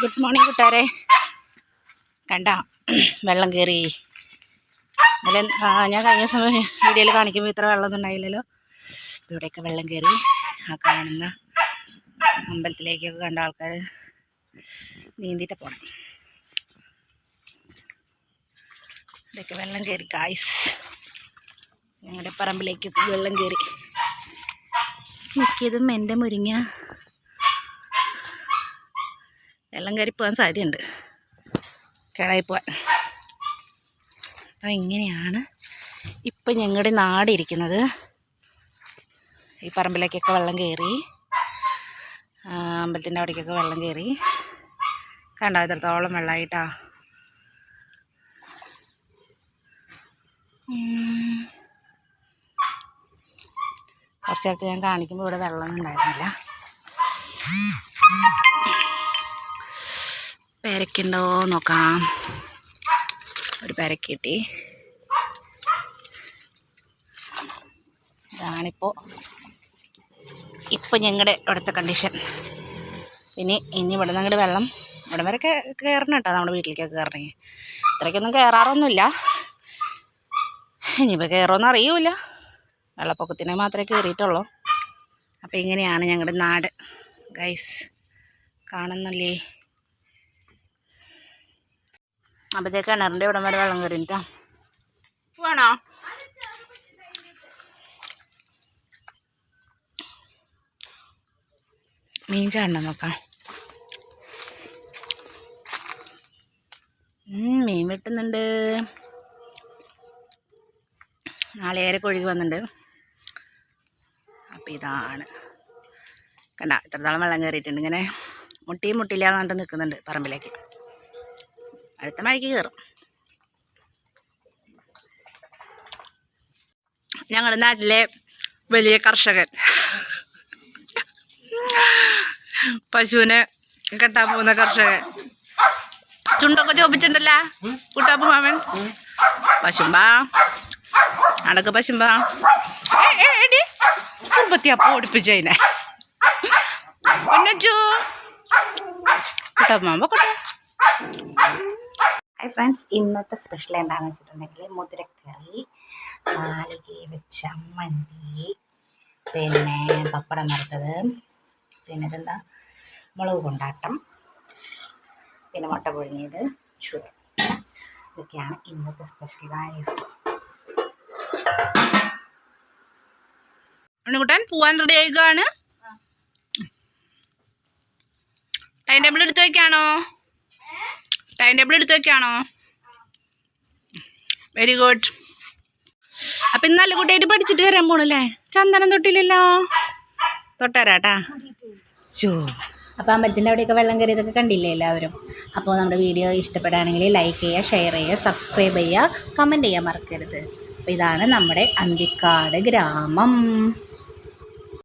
Good morning കൂട്ടുകാരെ. കണ്ട വെള്ളം കയറി അല്ല ഞാൻ കഴിഞ്ഞ ദിവസം വീഡിയോയിൽ കാണിക്കുമ്പോൾ ഇത്ര വെള്ളം ഉണ്ടായില്ലല്ലോ. ഇവിടെയൊക്കെ വെള്ളം കയറി ആ കാണുന്ന അമ്പലത്തിലേക്കൊക്കെ കണ്ട ആൾക്കാർ നീന്തിയിട്ട് പോകണം ഇവിടെയൊക്കെ വെള്ളം കയറി കായ്സ് ഞങ്ങളുടെ പറമ്പിലേക്കൊക്കെ വെള്ളം കയറി മിക്കതും എന്റെ മുരിങ്ങ വെള്ളം കയറി പോകാൻ സാധ്യതയുണ്ട്. കിളയി പോവാൻ. അപ്പം ഇങ്ങനെയാണ് ഇപ്പം ഞങ്ങളുടെ നാട് ഇരിക്കുന്നത്. ഈ പറമ്പിലേക്കൊക്കെ വെള്ളം കയറി അമ്പലത്തിന്റെ അവിടേക്കൊക്കെ വെള്ളം കയറി കണ്ടോ ഇത്രത്തോളം വെള്ളമായിട്ടാ കുറച്ചേരത്ത് ഞാൻ കാണിക്കുമ്പോൾ ഇവിടെ വെള്ളമൊന്നും ഉണ്ടായിരുന്നില്ല. പേരക്കുണ്ടോ നോക്കാം. ഒരു പേരക്ക കിട്ടി. ഇതാണിപ്പോൾ ഇപ്പോൾ ഞങ്ങളുടെ ഇവിടുത്തെ കണ്ടീഷൻ പിന്നെ ഇനി ഇവിടെ നിന്ന് അങ്ങോട്ട് വെള്ളം ഇവിടെ വരെ കയറണം കേട്ടോ നമ്മുടെ വീട്ടിലേക്കൊക്കെ കയറണമെങ്കിൽ ഇത്രയ്ക്കൊന്നും കയറാറൊന്നുമില്ല ഇനിയിപ്പോൾ കയറുമെന്ന് അറിയൂല വെള്ളപ്പൊക്കത്തിന് മാത്രമേ കയറിയിട്ടുള്ളൂ അപ്പോൾ ഇങ്ങനെയാണ് ഞങ്ങളുടെ നാട്. ഗൈസ് കാണുന്നല്ലേ? അപ്പോഴത്തേക്ക് കിണറിന്റെ ഇവിടം വരെ വെള്ളം കയറിട്ടോ വേണോ? മീൻ ചാടണം നോക്കാം. മീൻ വെട്ടുന്നുണ്ട്. നാളേരെ കൊഴുകി വന്നിട്ടുണ്ട് അപ്പം ഇതാണ്. കണ്ട ഇത്രത്തോളം വെള്ളം കയറിയിട്ടുണ്ട് ഇങ്ങനെ മുട്ടിയും മുട്ടിയില്ലാന്ന് പറഞ്ഞിട്ട് നിൽക്കുന്നുണ്ട് പറമ്പിലേക്ക്. അടുത്ത മഴയ്ക്ക് കയറും. ഞങ്ങളുടെ നാട്ടിലെ വലിയ കർഷകൻ. പശുവിനെ കെട്ടാൻ പോകുന്ന കർഷകൻ. ചുണ്ടൊക്കെ ചോപ്പിച്ചിട്ടുണ്ടല്ലോ കുട്ടാപ്പ് മാമൻ. പശുമ്പാ. അടക്ക് പശുമ്പാ. കുടുംബത്തിയപ്പ ഓടിപ്പിച്ചതിനെ. ഒന്നു കുട്ടാപ്പ് മാമ്പ കൊട്ടെ ഹായ് ഫ്രണ്ട്സ് ഇന്നത്തെ സ്പെഷ്യൽ എന്താണെന്ന് വെച്ചിട്ടുണ്ടെങ്കിൽ മുതിരക്കറി നാലുകേ വെച്ച മന്തി പിന്നെ പപ്പടം വറുത്തത് പിന്നെ ഇതെന്താ? മുളക് കൊണ്ടാട്ടം പിന്നെ മുട്ട പുഴുങ്ങിയത് ചുരം. ഇതൊക്കെയാണ് ഇന്നത്തെ സ്പെഷ്യൽ ഗായസ് ഉണ്ണിക്കുട്ടൻ പോവാൻ റെഡി ആയിക്കാണ്. ടൈം ടേബിൾ എടുത്ത് വെക്കാണോ? ടൈം ടേബിൾ എടുത്ത് വെക്കാണോ? വെരി ഗുഡ് അപ്പം ഇന്നല്ല നല്ല കുട്ടിയായിട്ട് പഠിച്ചിട്ട് വരാൻ പോണല്ലേ? ചന്ദനം തൊട്ടില്ലല്ലോ? തൊട്ടരാട്ടാ. ഷോ അപ്പോൾ അമ്പലത്തിന്റെ അവിടെയൊക്കെ വെള്ളം കയറിയതൊക്കെ കണ്ടില്ലേ എല്ലാവരും? അപ്പോൾ നമ്മുടെ വീഡിയോ ഇഷ്ടപ്പെടുകയാണെങ്കിൽ ലൈക്ക് ചെയ്യുക ഷെയർ ചെയ്യുക സബ്സ്ക്രൈബ് ചെയ്യുക കമന്റ് ചെയ്യാൻ മറക്കരുത്. അപ്പോൾ ഇതാണ് നമ്മുടെ അന്തിക്കാട് ഗ്രാമം.